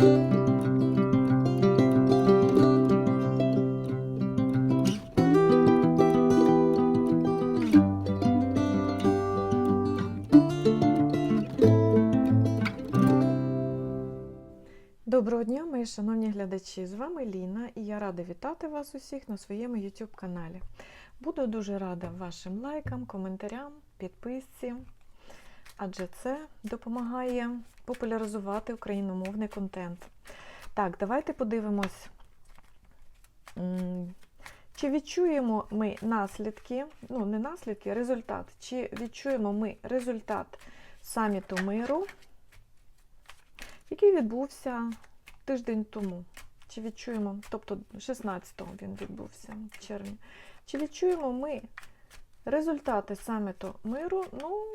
Доброго дня, мої шановні глядачі! З вами Ліна і я рада вітати вас усіх на своєму YouTube каналі. Буду дуже рада вашим лайкам, коментарям, підписці, адже це допомагає популяризувати україномовний контент. Так, давайте подивимось, чи відчуємо ми наслідки, ну, не наслідки, а результат, чи відчуємо ми результат саміту миру який відбувся тиждень тому. Чи відчуємо, тобто 16-го він відбувся в червні. Чи відчуємо ми результати саміту миру? Ну,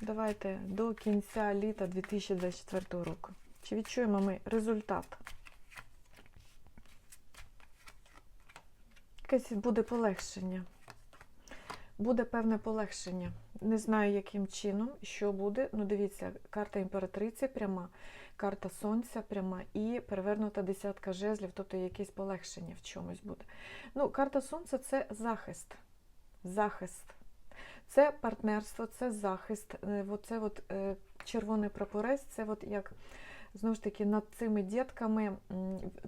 давайте до кінця літа 2024 року. Чи відчуємо ми результат? Якесь буде полегшення. Буде певне полегшення. Не знаю, яким чином, що буде. Ну, дивіться, карта імператриці пряма, карта сонця пряма і перевернута десятка жезлів, тобто якесь полегшення в чомусь буде. Ну, карта сонця це захист. Захист. Це партнерство, це захист. Е, Оце от е, червоний прапорець, це от як. Знову ж таки, над цими дітками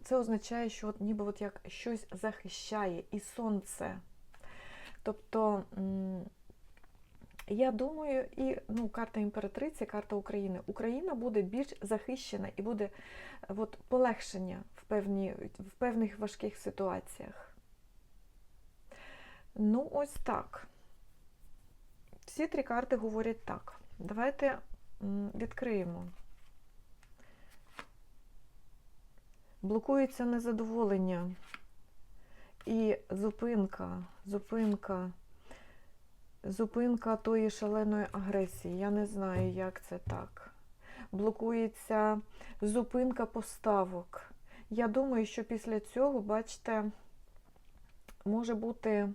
це означає, що от ніби от як щось захищає і сонце. Тобто, я думаю, і ну, карта імператриці, карта України. Україна буде більш захищена і буде от, полегшення в, певні, в певних важких ситуаціях. Ну, ось так. Всі три карти говорять так. Давайте відкриємо. Блокується незадоволення і зупинка, зупинка, зупинка тої шаленої агресії. Я не знаю, як це так. Блокується зупинка поставок. Я думаю, що після цього, бачите, може бути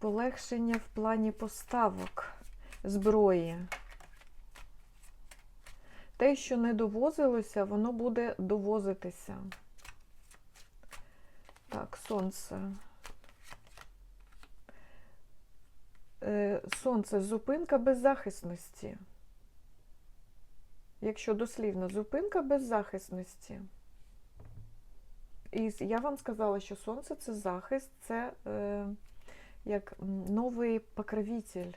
полегшення в плані поставок зброї. Те, що не довозилося, воно буде довозитися. Так, сонце. Е, Сонце зупинка беззахисності. Якщо дослівно, зупинка беззахисності. І я вам сказала, що сонце це захист, це е, як новий покровитель,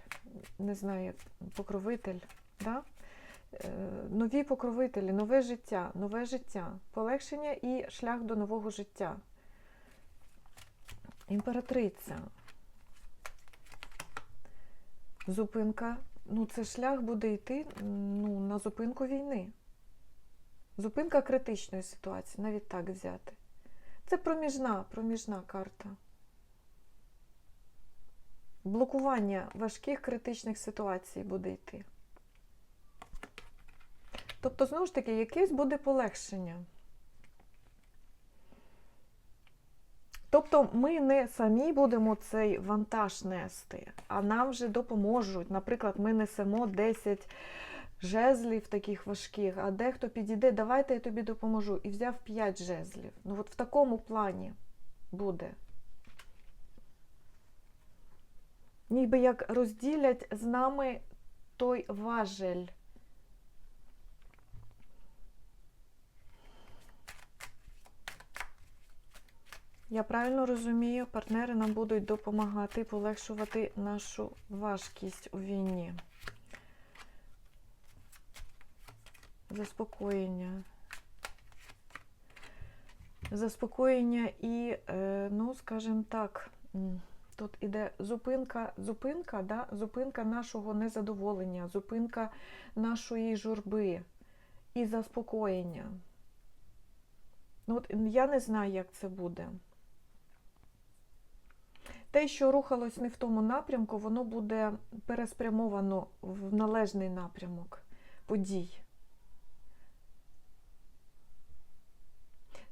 не знаю, як покровитель. Да? Е, нові покровителі, нове життя, нове життя, полегшення і шлях до нового життя. Імператриця. Зупинка. Ну, це шлях буде йти ну, на зупинку війни. Зупинка критичної ситуації, навіть так взяти. Це проміжна, проміжна карта. Блокування важких критичних ситуацій буде йти. Тобто, знову ж таки, якесь буде полегшення. Тобто ми не самі будемо цей вантаж нести, а нам вже допоможуть. Наприклад, ми несемо 10 жезлів таких важких, а дехто підійде, давайте я тобі допоможу. І взяв 5 жезлів. Ну от в такому плані буде. Ніби як розділять з нами той важель. Я правильно розумію, партнери нам будуть допомагати полегшувати нашу важкість у війні. Заспокоєння. Заспокоєння і, е, ну, скажімо так, тут іде зупинка, зупинка, да? зупинка нашого незадоволення, зупинка нашої журби і заспокоєння. Ну, от Я не знаю, як це буде. Те, що рухалось не в тому напрямку, воно буде переспрямовано в належний напрямок подій.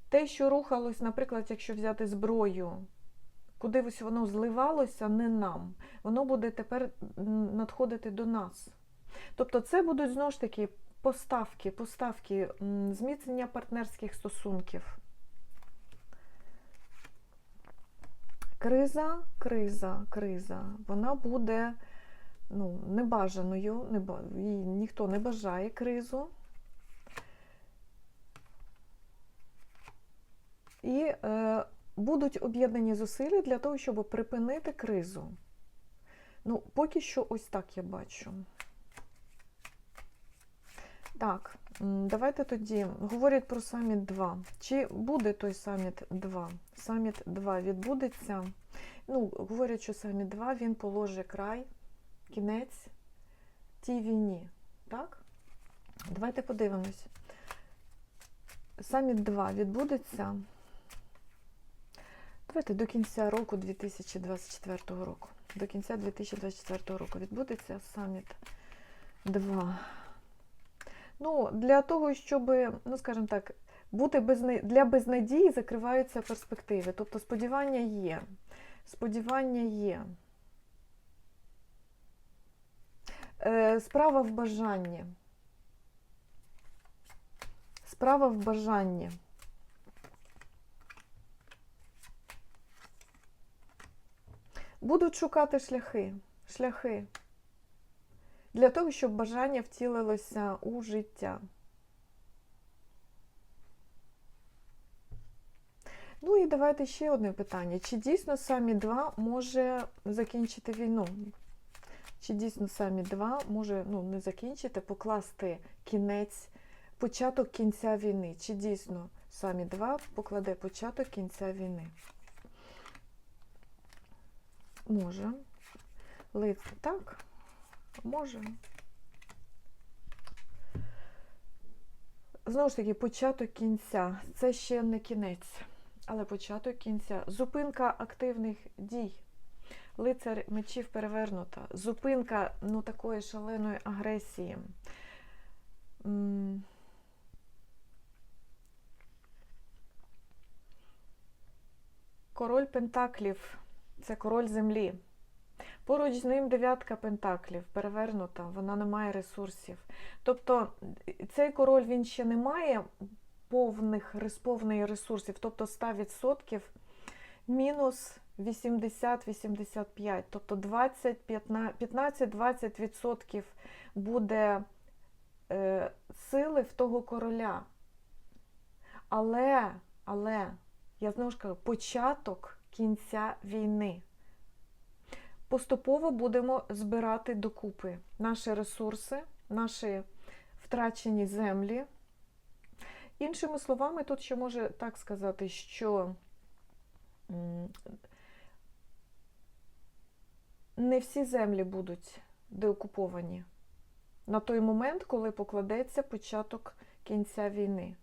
Те, що рухалось, наприклад, якщо взяти зброю, кудись воно зливалося, не нам, воно буде тепер надходити до нас. Тобто це будуть знову ж таки поставки, поставки, зміцнення партнерських стосунків. Криза, криза, криза. Вона буде ну, небажаною, не, ба- їй ніхто не бажає кризу. І е, будуть об'єднані зусилля для того, щоб припинити кризу. Ну, поки що ось так я бачу. Так, давайте тоді говорять про саміт 2. Чи буде той саміт 2? Саміт 2 відбудеться. Ну, говорять, що саміт 2 він положить край, кінець тій війні. Так? Давайте подивимось. Саміт 2 відбудеться. Давайте до кінця року 2024 року. До кінця 2024 року відбудеться саміт 2. Ну, для того, щоб, ну, скажімо так, бути безна... для безнадії закриваються перспективи. Тобто сподівання є. Сподівання є. Е, Справа в бажанні. Справа в бажанні. Будуть шукати шляхи. Шляхи. Для того, щоб бажання втілилося у життя. Ну і давайте ще одне питання. Чи дійсно самі 2 може закінчити війну? Чи дійсно самі 2 може ну, не закінчити, покласти кінець, початок кінця війни? Чи дійсно самі 2 покладе початок кінця війни? Може. Лиць так? Може. Знову ж таки, початок кінця. Це ще не кінець, але початок кінця. Зупинка активних дій. Лицар мечів перевернута. Зупинка ну, такої шаленої агресії. Король Пентаклів це король землі. Поруч з ним дев'ятка пентаклів, перевернута, вона не має ресурсів. Тобто цей король він ще не має повних, повної ресурсів, тобто 100% мінус 80-85, тобто 20, 15-20% буде е, сили в того короля. Але, але, я знову ж кажу, початок кінця війни поступово будемо збирати докупи наші ресурси, наші втрачені землі. Іншими словами, тут ще може так сказати, що не всі землі будуть деокуповані на той момент, коли покладеться початок кінця війни.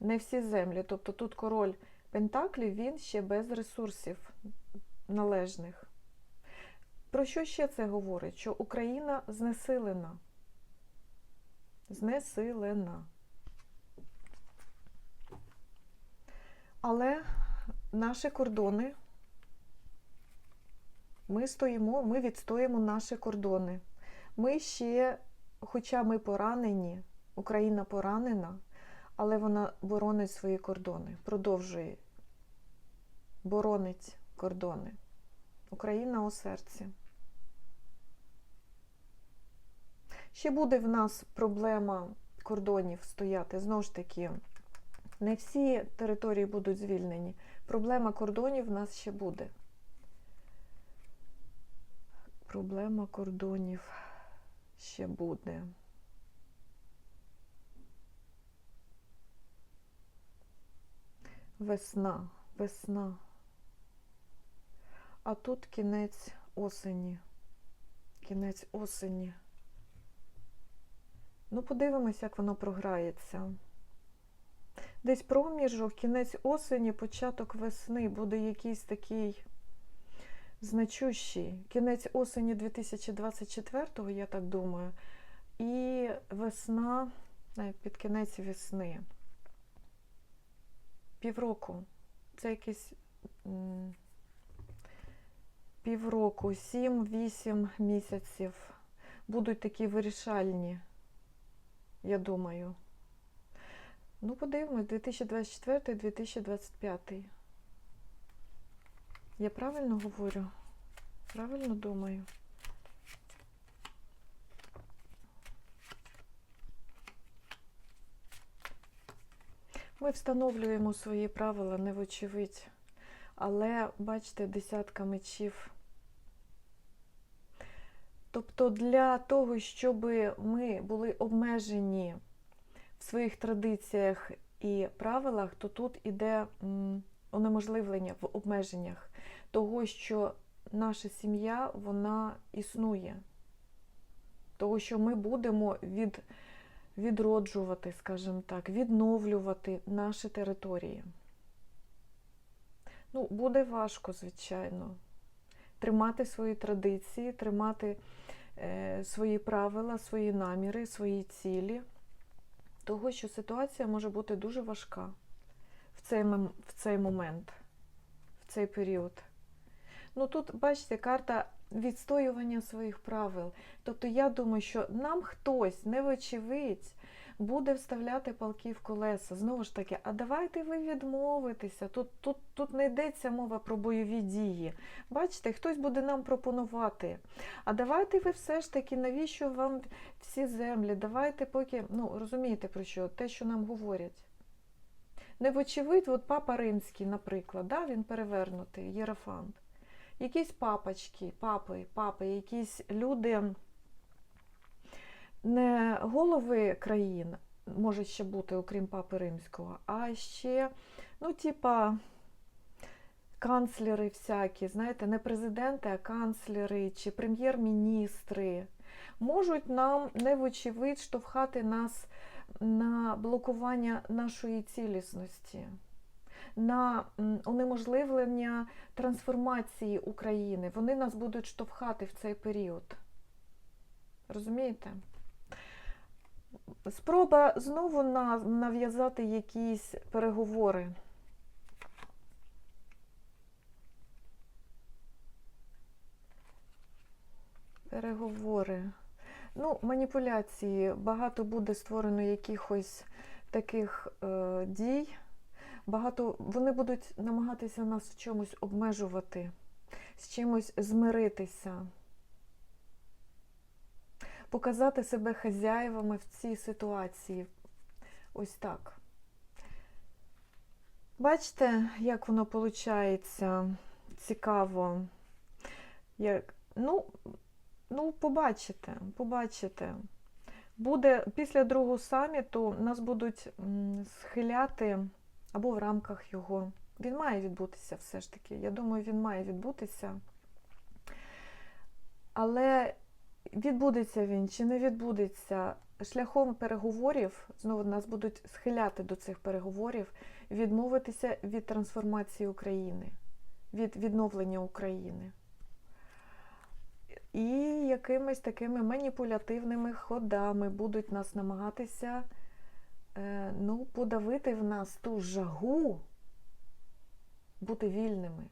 Не всі землі. Тобто тут король Пентаклів, він ще без ресурсів належних. Про що ще це говорить? Що Україна знесилена. Знесилена. Але наші кордони, ми стоїмо, ми відстоїмо наші кордони. Ми ще, хоча ми поранені, Україна поранена, але вона боронить свої кордони, продовжує боронить кордони. Україна у серці. Ще буде в нас проблема кордонів стояти. Знову ж таки, не всі території будуть звільнені. Проблема кордонів в нас ще буде. Проблема кордонів ще буде. Весна, весна. А тут кінець осені. Кінець осені. Ну, подивимось, як воно програється. Десь проміжок, кінець осені, початок весни буде якийсь такий значущий. Кінець осені 2024-го, я так думаю, і весна, під кінець весни. Півроку. Це якийсь м, півроку, 7-8 місяців будуть такі вирішальні, я думаю. Ну, подивимось, 2024-2025. Я правильно говорю? Правильно думаю? Ми встановлюємо свої правила, не вочевидь. Але, бачите, десятка мечів. Тобто для того, щоб ми були обмежені в своїх традиціях і правилах, то тут іде унеможливлення в обмеженнях того, що наша сім'я вона існує, того, що ми будемо від, відроджувати, скажімо так, відновлювати наші території. Ну, буде важко, звичайно, тримати свої традиції, тримати е, свої правила, свої наміри, свої цілі, того, що ситуація може бути дуже важка в цей, в цей момент, в цей період. Ну тут, бачите, карта відстоювання своїх правил. Тобто я думаю, що нам хтось, не вочевидь, буде вставляти палки в колеса. Знову ж таки, а давайте ви відмовитеся. Тут, тут, тут не йдеться мова про бойові дії. Бачите, хтось буде нам пропонувати. А давайте ви все ж таки, навіщо вам всі землі? Давайте поки, ну розумієте про що, те, що нам говорять. Не вочевидь, от папа римський, наприклад, да, він перевернутий, єрофант. Якісь папочки, папи, папи, якісь люди, не голови країн, може ще бути, окрім папи римського, а ще, ну, типа, канцлери всякі, знаєте, не президенти, а канцлери чи прем'єр-міністри. Можуть нам не вочевидь штовхати нас на блокування нашої цілісності, на унеможливлення трансформації України. Вони нас будуть штовхати в цей період. Розумієте? Спроба знову нав'язати якісь переговори. Переговори. Ну, маніпуляції. Багато буде створено якихось таких е, дій. Багато вони будуть намагатися нас в чомусь обмежувати, з чимось змиритися, показати себе хазяєвами в цій ситуації. Ось так. Бачите, як воно виходить цікаво. Як, ну, ну, побачите, побачите. Буде після другого саміту нас будуть схиляти або в рамках його. Він має відбутися все ж таки. Я думаю, він має відбутися. Але відбудеться він чи не відбудеться шляхом переговорів, знову нас будуть схиляти до цих переговорів, відмовитися від трансформації України, від відновлення України. І якимись такими маніпулятивними ходами будуть нас намагатися ну, подавити в нас ту жагу бути вільними.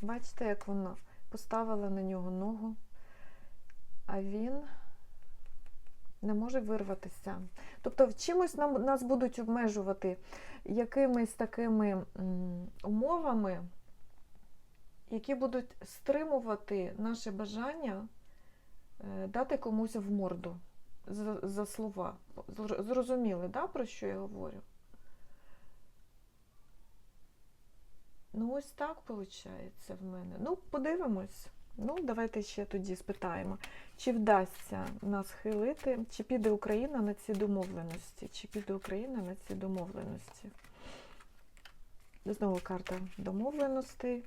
Бачите, як вона поставила на нього ногу, а він не може вирватися. Тобто, в чимось нам, нас будуть обмежувати якимись такими умовами, які будуть стримувати наше бажання е, дати комусь в морду за, за слова. Зрозуміли, да, про що я говорю? Ну, ось так виходить в мене. Ну, подивимось. Ну, давайте ще тоді спитаємо, чи вдасться нас хилити, чи піде Україна на ці домовленості, чи піде Україна на ці домовленості. Знову карта домовленостей.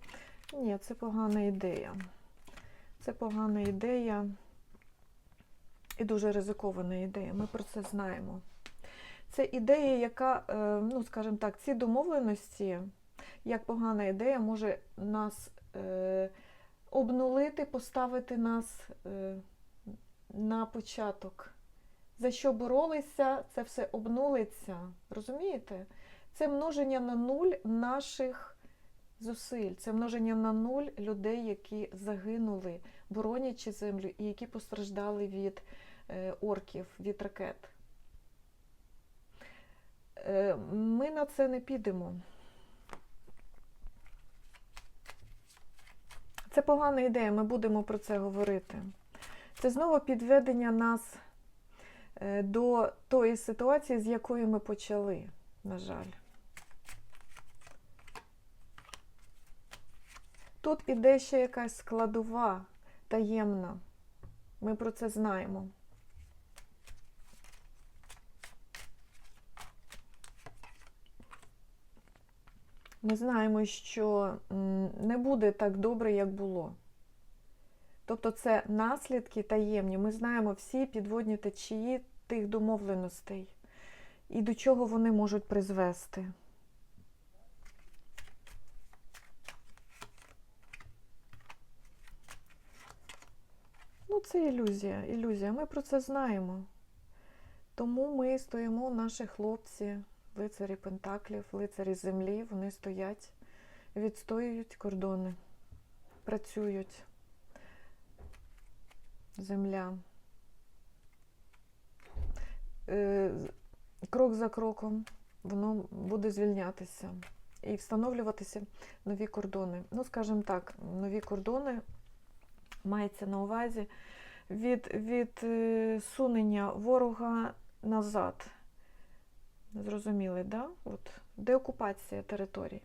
Ні, це погана ідея. Це погана ідея і дуже ризикована ідея. Ми про це знаємо. Це ідея, яка, е, ну, скажімо так, ці домовленості, як погана ідея, може нас е, обнулити, поставити нас е, на початок. За що боролися, це все обнулиться. Розумієте? Це множення на нуль наших зусиль, це множення на нуль людей, які загинули, боронячи землю, і які постраждали від орків від ракет. Е, Ми на це не підемо. Це погана ідея, ми будемо про це говорити. Це знову підведення нас е, до тої ситуації, з якої ми почали, на жаль. Тут іде ще якась складова, таємна. Ми про це знаємо. Ми знаємо, що не буде так добре, як було. Тобто це наслідки таємні. Ми знаємо всі підводні течії тих домовленостей і до чого вони можуть призвести. Ну, це ілюзія, ілюзія. Ми про це знаємо. Тому ми стоїмо, наші хлопці, лицарі Пентаклів, лицарі землі, вони стоять, відстоюють кордони, працюють. Земля. Е, Крок за кроком воно буде звільнятися і встановлюватися нові кордони. Ну, скажімо так, нові кордони мається на увазі від, від е, сунення ворога назад. Зрозуміли, да? От, деокупація територій.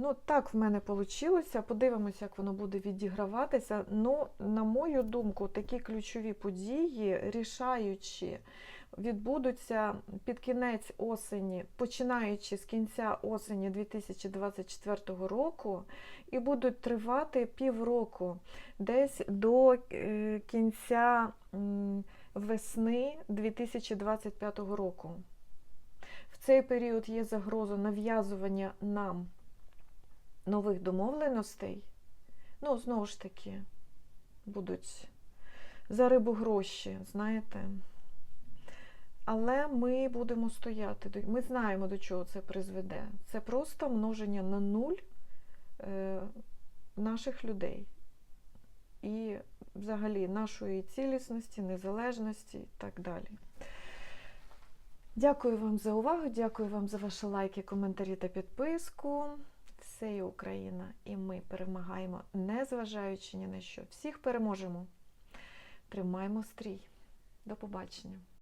Ну, так в мене вийшло. Подивимося, як воно буде відіграватися. Ну, на мою думку, такі ключові події, рішаючі, відбудуться під кінець осені, починаючи з кінця осені 2024 року, і будуть тривати півроку, десь до е, кінця весни 2025 року. В цей період є загроза нав'язування нам нових домовленостей. Ну, знову ж таки, будуть за рибу гроші, знаєте. Але ми будемо стояти. Ми знаємо, до чого це призведе. Це просто множення на нуль е, наших людей. І взагалі нашої цілісності, незалежності і так далі. Дякую вам за увагу, дякую вам за ваші лайки, коментарі та підписку. Все є Україна, і ми перемагаємо, незважаючи ні на що. Всіх переможемо. Тримаємо стрій. До побачення.